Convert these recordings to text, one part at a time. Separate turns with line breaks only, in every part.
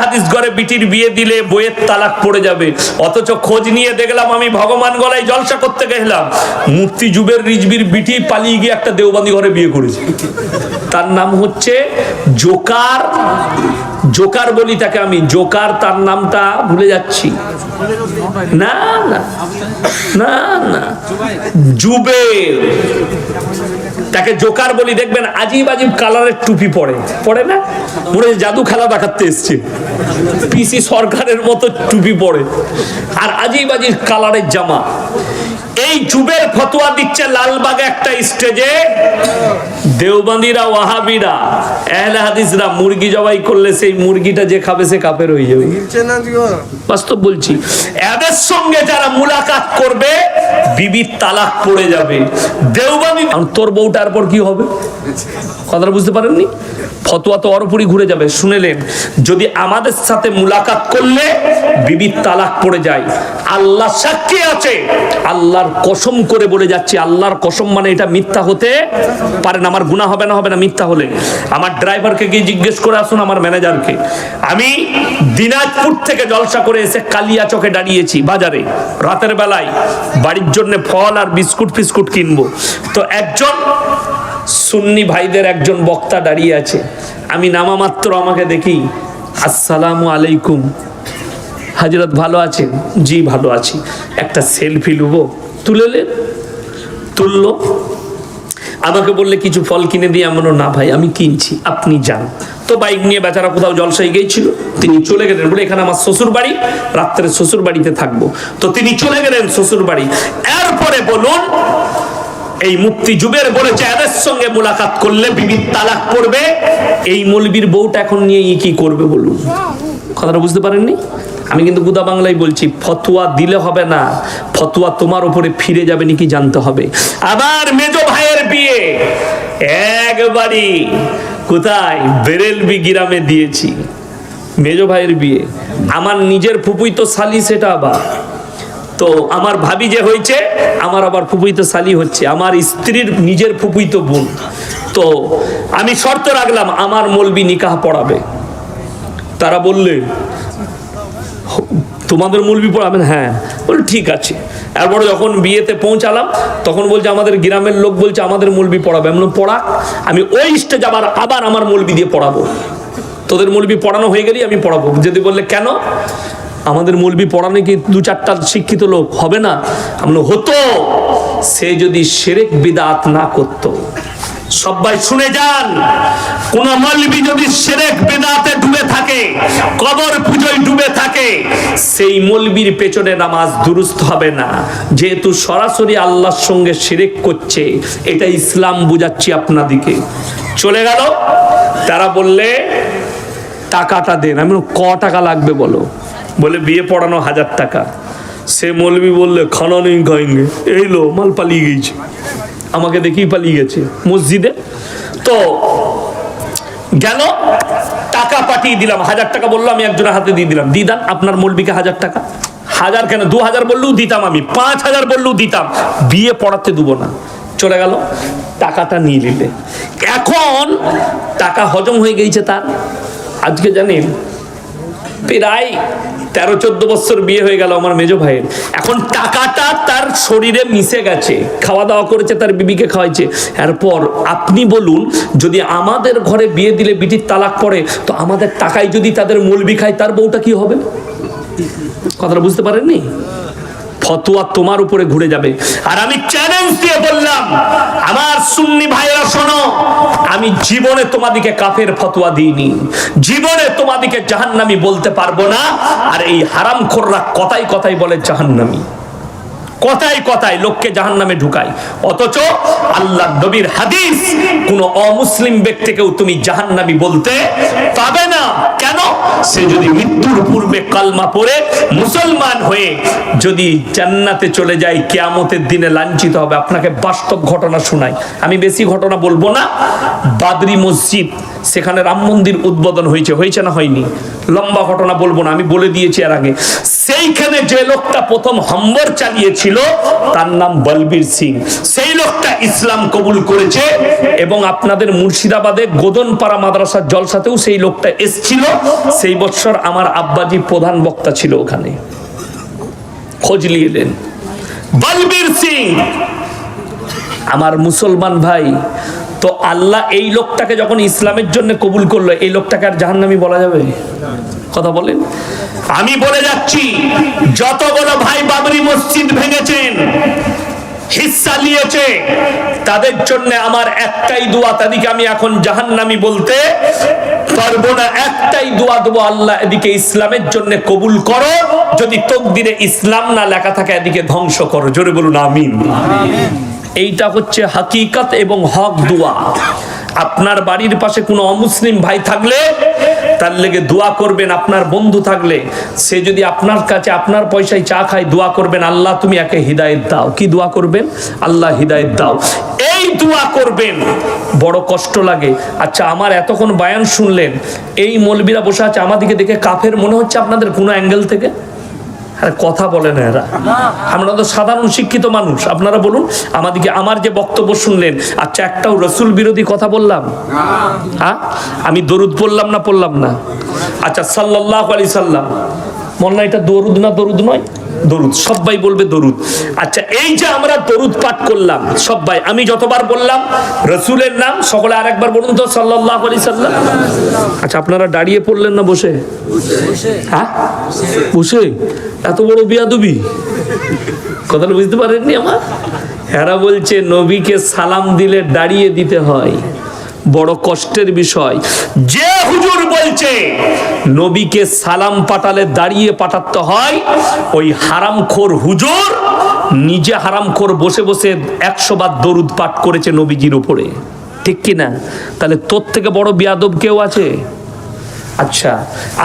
হাদিস ঘরে বিটির বিয়ে দিলে বইয়ের তালাক পড়ে যাবে। অথচ খোঁজ নিয়ে দেখলাম আমি ভগবান গলায় জলসা করতে গেলাম। মুফতি জুবের রিজবির বিটি পালিয়ে গিয়ে একটা দেওবান্দি ঘরে বিয়ে করেছে। তার নাম হচ্ছে জোকার। জোকার বলি তাকে আমি। জোকার তার নামটা ভুলে যাচ্ছি। না না না না। জুবের। তাকে জোকার বলি, দেখবেন আজিব আজিব কালারের টুপি পরে। পরে না? মনে জাদু খেলা দেখাতে এসছে। পিসি সরকারের মতো টুপি পরে। আর আজিব আজিব কালারের জামা। এই যুবের ফতোয়া দিচ্ছে লালবাগে একটা স্টেজে। দেওবন্দিরা, ওয়াহাবিরা এহলে হাদিসরা মুরগি জবাই করলে সেই মুরগিটা যে খাবে সে কাপের হয়ে যাবে। বাস্তব বলছি। এদের সঙ্গে যারা মুলাকাত করবে বিবির তালাক পড়ে যাবে। দেওবানি তোর বউটার পর কি হবে? কথাটা বুঝতে পারেননি? ফতোয়া তো অরপুরি ঘুরে যাবে, শুনেলেন? যদি আমাদের সাথে মুলাকাত করলে বিবির তালাক পড়ে যায়। আল্লাহ সাক্ষী আছে, আল্লাহর কসম করে বলে যাচ্ছি, আল্লাহর কসম মানে এটা মিথ্যা হতে পারে না, আমার গুণা হবে না হবে না, মিথ্যা হলে। আমার ড্রাইভারকে গিয়ে জিজ্ঞেস করে আসুন, আমার ম্যানেজারকে। আমি দিনাজপুর থেকে জলসা করে এসে কালিয়া চকে দাঁড়িয়েছি বাজারে। রাতের বেলায় বাড়ির জন্য ফল আর বিস্কুট ফিস্কুট কিনবো। তো একজন সুন্নি ভাইদের একজন বক্তা দাঁড়িয়ে আছে। আমি নামা মাত্র আমাকে দেখি, আসসালামু আলাইকুম। হাজরত, ভালো আছেন? জি, ভালো আছি। একটা সেলফি লুবো। তুলেলেন তুললো। আমাকে বললে, কিছু ফল কিনে দিয়ে? আমরা না ভাই, আমি কিনছি, আপনি যান। তো বাইক নিয়ে বেচারা কোথাও জলসাই গিয়েছিল। তিনি চলে গেলেন। বলে, এখানে আমার শ্বশুর বাড়ি, রাত্রে শ্বশুর বাড়িতে থাকব। তো তিনি চলে গেলেন শ্বশুর বাড়ি। এরপরে বলুন এই মুক্তি যুগের বলেছে, এদের সঙ্গে মোলাকাত করলে বিবিধ তালাক পড়বে এই মলবির বউটা এখন নিয়ে কি করবে বলুন? কথাটা বুঝতে পারেননি? আমি কিন্তু গুদা বাংলায় বলছি, ফতুয়া দিলে হবে না, ফতুয়া তোমার উপরে ফিরে যাবে নাকি জানতে হবে। আবার মেজো ভাইয়ের বিয়ে, একবারই কোথায়? বেরেলবি গ্রামে দিয়েছি। মেজো ভাইয়ের বিয়ে। আমার নিজের ফুপুই তো শালি সেটা আবার। তো আমার ভাবি যে হয়েছে, আমার আবার ফুপুইতো শালি হচ্ছে, আমার স্ত্রীর নিজের ফুপুইতো বোন। তো আমি শর্ত রাখলাম, আমার মলবি নিকাহ পড়াবে। তারা বললে তোমাদের মূলবি পড়াবেন? হ্যাঁ। বল ঠিক আছে। এরপরে যখন বিয়েতে পৌঁছালাম, তখন বলছে, আমাদের গ্রামের লোক বলছে, আমাদের মূলবি পড়াবে। এমন পড়া আমি ওই স্টেজ আবার আবার আমার মূলবি দিয়ে পড়াবো। তোদের মূলবি পড়ানো হয়ে গেলেই আমি পড়াবো। যদি বললে, কেন? আমাদের মূলবি পড়ানো কি দু চারটা শিক্ষিত লোক, হবে না? আমরা হতো, সে যদি সেরেক বিদাত না করতো। সবাই শুনে যান, কোন মলবি যদি সেরেক বেদাতে ডুবে থাকে, কবর পুজোয় ডুবে থাকে, সেই মলবির পেছনে নামাজ দুরুস্ত হবে না। যেহেতু সরাসরি আল্লাহর সঙ্গে সেরেক করছে, এটা ইসলাম বুঝাচ্ছি আপনাদিকে। চলে গেল, তারা বললে, টাকাটা দেন। আমি ক টাকা লাগবে বলো? বলে, বিয়ে পড়ানো হাজার টাকা। সে মলবি বললে খানা নেই খাইঙ্গে এই লো, মাল পালিয়ে গিয়েছে। আমাকে দেখেই পালিয়ে গেছে মসজিদে। তো গেল, টাকা পাঠিয়ে দিলাম, হাজার টাকা বলল, আমি একজনের হাতে দিয়ে দিলাম। দিদান, আপনার মলবিকে হাজার টাকা? হাজার কেন? দু হাজার বললেও দিতাম আমি, পাঁচ হাজার বললেও দিতাম। বিয়ে পড়াতে দেবো না। চলে গেল, টাকাটা নিয়ে নিলে। এখন টাকা হজম হয়ে গেছে তার। আজকে জানেন প্রায় তেরো, চোদ্দ বছর বিয়ে হয়ে গেল আমার মেজো ভাইয়ের। এখন টাকাটা তার শরীরে মিশে গেছে, খাওয়া দাওয়া করেছে, তার বিবিকে খাওয়াইছে। এরপর আপনি বলুন, যদি আমাদের ঘরে বিয়ে দিলে বিটির তালাক পড়ে, তো আমাদের টাকায় যদি তাদের মূল খায়, তার বউটা কি হবে? কথাটা বুঝতে পারেননি? ফতোয়া তোমার উপরে ঘুরে যাবে। আর আমি চ্যালেঞ্জ দিয়ে বললাম, আমার সুন্নি ভাইরা শোনো, আমি জীবনে তোমাদিকে কাফের ফতোয়া দিইনি। জীবনে তোমাদিকে জাহান্নামি বলতে পারব না। আর এই হারাম খোররা কথাই কথাই বলে জাহান্নামি। কথায় কথায় লোককে জাহান নামে ঢুকায়। অথচ আল্লাহ নবীর হাদিস, কোন অমুসলিম ব্যক্তিকেও তুমি জাহান্নামি বলতে পাবে না। কেন? সে যদি মৃত্যুর পূর্বে কালমা পড়ে মুসলমান হয়ে যদি জান্নাতে চলে যায়, কেয়ামতের দিনে লাঞ্ছিত হবে। আপনাকে বাস্তব ঘটনা শোনাই। আমি বেশি ঘটনা বলব না। বাদরি মসজিদ সেখানে রাম মন্দির উদ্বোধন হয়েছে হয়েছে না হয়নি? লম্বা ঘটনা বলব না, আমি বলে দিয়েছি এর আগে। সেইখানে যে লোকটা প্রথম হম্বর চালিয়েছিল, তার নাম বলবীর সিং। সেই লোকটা ইসলাম কবুল করেছে এবং আপনাদের মুর্শিদাবাদে গোদনপাড়া মাদ্রাসার জলসাতেও সেই লোকটা এসছিল। সেই বছর আমার আব্বাজি প্রধান বক্তা ছিল ওখানে। খোঁজ নিয়ে এলেন বলবীর সিং, আমার মুসলমান ভাই তো আল্লাহ এই লোকটাকে যখন ইসলামের জন্য কবুল করল, এই লোকটাকে আর জাহান্নামি বলা যাবে? কথা বলেন। আমি বলে যাচ্ছি যতগুলো ভাই বাবরি মসজিদ ভেঙেছেন, হিস্সা নিয়েছে, তাদের জন্য আমার একটাই দোয়া, তাদেরকে আমি এখন জাহান্নামি বলতে পারব না। একটাই দোয়া দেবো, আল্লাহ এদিকে ইসলামের জন্য কবুল করো, যদি তকদিরে ইসলাম না লেখা থাকে, এদিকে ধ্বংস করো। জোরে বলুন, আমিন। এইটা হচ্ছে হাকিকাত এবং হক দোয়া। আপনার বাড়ির পাশে কোনো অমুসলিম ভাই থাকলে তার লেগে দোয়া করবেন, আপনার বন্ধু থাকলে। সে যদি আপনার কাছে আপনার পয়সায় চা খায়, দোয়া করবেন, আল্লাহ তুমি একে হৃদায়ত দাও। কি দোয়া করবেন? আল্লাহ হৃদায়ত দাও। এই দোয়া করবেন। বড় কষ্ট লাগে। আচ্ছা আমার এতক্ষণ বায়ান শুনলেন। এই মলবিরা বসে আছে আমাদিকে দেখে কাফের মনে হচ্ছে আপনাদের কোনো অ্যাঙ্গেল থেকে? আরে কথা বলে না এরা। আমরা তো সাধারণ শিক্ষিত মানুষ। আপনারা বলুন আমাদেরকে আমার যে বক্তব্য শুনলেন আচ্ছা একটাও রসুল বিরোধী কথা বললাম? হ্যাঁ? আমি দরুদ পড়লাম না পড়লাম না? আচ্ছা সাল্লাহ আলি সাল্লাম। মল্লা এটা দরুদ না দরুদ নয়? দরুদ সবাই বলবে দরুদ। আচ্ছা এই যে আমরা দরুদ পাঠ করলাম সবাই আমি যতবার বললাম, রসুলের নাম, সকলে আরেকবার বলুন তো সাল্লাহ আলি সাল্লাম। আচ্ছা আপনারা দাঁড়িয়ে পড়লেন না, বসে? হ্যাঁ? বসে? এত বড় বিয়াদবি। কথাটা বুঝতে পারেননি আমার? এরা বলছে, নবীকে সালাম দিলে দাঁড়িয়ে দিতে হয়। বড় কষ্টের বিষয়। যে হুজুর বলছে, নবীকে সালাম পাঠালে দাঁড়িয়ে পাঠাতে হয়, ওই হারামখোর হুজুর নিজে হারামখোর বসে বসে একশো বার দরুদ পাঠ করেছে নবীজির উপরে। ঠিক কি না তাহলে তোর থেকে বড় বিয়াদব কেউ আছে? আচ্ছা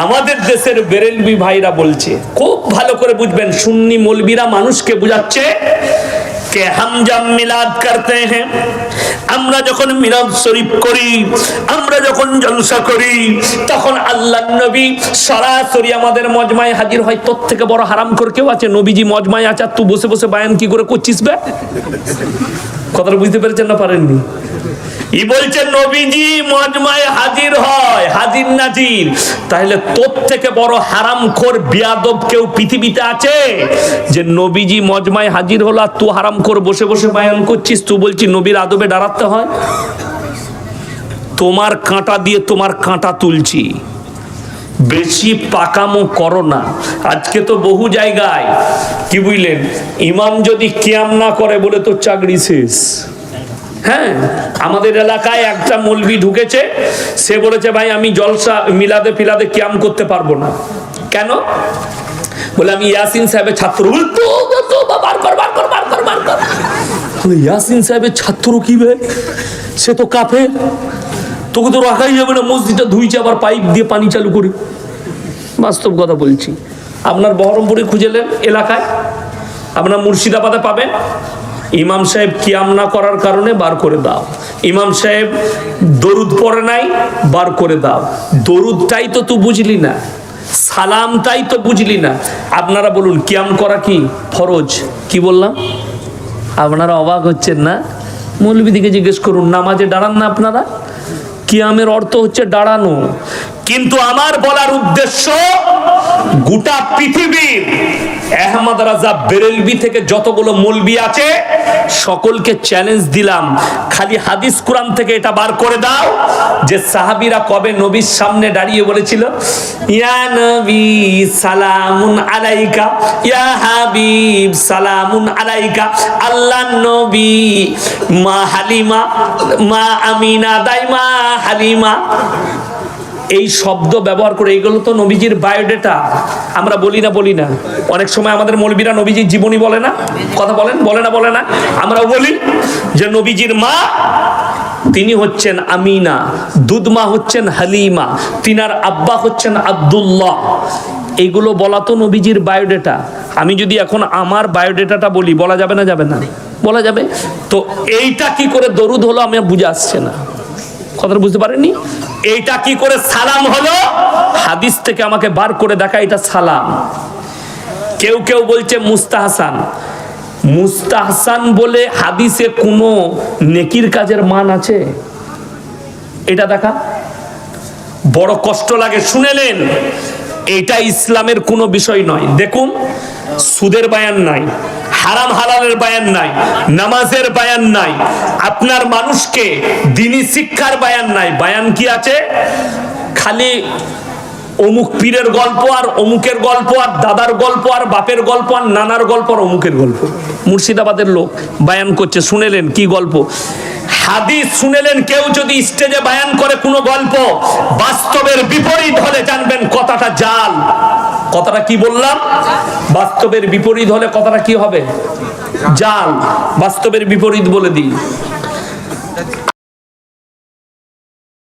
আমাদের দেশের বেরেলবি ভাইরা বলছে, খুব ভালো করে বুঝবেন, সুন্নি মলবিরা মানুষকে বুঝাচ্ছে কে হাম জাম মিলাদ করতে হ্যাঁ আমরা যখন মিলাদ শরীফ করি, আমরা যখন জলসা করি, তখন আল্লাহ নবী সরাসরি আমাদের মজমায় হাজির হয়। তোর থেকে বড় হারাম করে কেউ আছে? নবীজি মজমায় আছে, আর তুই বসে বসে বায়ান কি করে করছিস বে? কথাটা বুঝতে পেরেছেন না পারেননি? ই বলছে নবীজি মজমায় হাজির হয়, হাজির নাজির। তাহলে তোর থেকে বড় কেউ পৃথিবীতে আছে? যে মজমায় হাজির হলো আর তুই বসে বসে করছিস, তুই বলছিস নবীর আদবে দাঁড়াতে হয়? তোমার কাঁটা দিয়ে তোমার কাঁটা তুলছি। বেশি পাকামো করো না। আজকে তো বহু জায়গায়, কি বুঝলেন? ইমাম যদি কিয়াম না করে বলে তো চাকরি শেষ। হ্যাঁ আমাদের এলাকায় একটা মলবি ঢুকেছে। সে বলেছে, ভাই, আমি জলসা মিলাদে ফিলাদে ক্যাম করতে পারব না। কেন? বলে, আমি ইয়াসিন সাহেবের ছাত্র। বার কর বার কর বার কর, বার ইয়াসিন সাহেবের ছাত্র কি বে? সে তো কাফে তোকে তো রাখাই যাবে না, মসজিদটা ধুইছে, আবার পাইপ দিয়ে পানি চালু করে। বাস্তব কথা বলছি। আপনার বহরমপুরে খুঁজেলেন এলাকায়? আপনার মুর্শিদাবাদে পাবেন? ইমাম সাহেব কিয়াম না করার কারণে বার করে দাও। ইমাম সাহেব দরুদ পড়ে নাই, বার করে দাও। দরুদটাই তো তুই বুঝলি না, সালামটাই তো বুঝলি না। আপনারা বলুন, কিয়াম করা কি ফরজ? কি বললাম? আপনারা অবাক হচ্ছেন না? মৌলবিদিকে জিজ্ঞেস করুন, নামাজে দাঁড়ান না আপনারা? কিয়ামের অর্থ হচ্ছে দাঁড়ানো। কিন্তু আমার বলার উদ্দেশ্য গোটা পৃথিবীর আহমদ রাজা বেরেলবি থেকে যতগুলো মলবি আছে, সকলকে চ্যালেঞ্জ দিলাম। খালি হাদিস কোরআন থেকে এটা বার করে দাও, যে সাহাবিরা কবে নবীর সামনে দাঁড়িয়ে বলেছিল, ইয়া নবী সালামুন আলাইকা, ইয়া হাবিব সালামুন আলাইকা আল্লাহ নবী, মা হালিমা, মা আমিনা দাইমা হালিমা। এই শব্দ ব্যবহার করে, এগুলো তো নবীজির বায়োডেটা আমরা বলি না বলি না। অনেক সময় আমাদের মৌলবীরা নবীজির জীবনী বলে না? কথা বলেন, বলে না বলে না? আমরাও বলি যে নবীজির মা, তিনি হচ্ছেন আমিনা। দুধমা হচ্ছেন হালিমা। তিনার আব্বা হচ্ছেন আব্দুল্লাহ। এইগুলো বলা তো নবীজির বায়োডেটা আমি যদি এখন আমার বায়োডেটাটা বলি, বলা যাবে না যাবে না? বলা যাবে? তো এইটা কি করে দরুদ হলো, আমি বুঝে আসছে না। কথাটা বুঝতে পারেননি? এইটা কি করে সালাম হলো? হাদিস থেকে আমাকে বার করে দেখা, এটা সালাম। কেউ কেউ বলছে মুস্তাহাসান। মুস্তাহসান বলে হাদিসে কোনো নেকির কাজের মান আছে? এটা দেখা। বড় কষ্ট লাগে শুনেলেন এটা ইসলামের কোনো বিষয় নয়। দেখুন, সুদের বায়ান নাই। হারাম হালালের বায়ান নাই, নামাজের বায়ান নাই, আপনার মানুষকে দিনী শিক্ষার বায়ান নাই। বায়ান কি আছে? খালি অমুক পীরের গল্প আর অমুকের গল্প আর দাদার গল্প আর বাপের গল্প আর নানার গল্প আর অমুকের গল্প। মুর্শিদাবাদের লোক বায়ান করছে, শুনেলেন কি গল্প? হাদিস শুনেলেন, কেউ যদি স্টেজে বায়ান করে কোনো গল্প, বাস্তবের বিপরীত হলে জানবেন কথাটা জাল। কথাটা কি বললাম? বাস্তবের বিপরীত হলে কথাটা কি হবে? জাল। বাস্তবের বিপরীত বলে দিই।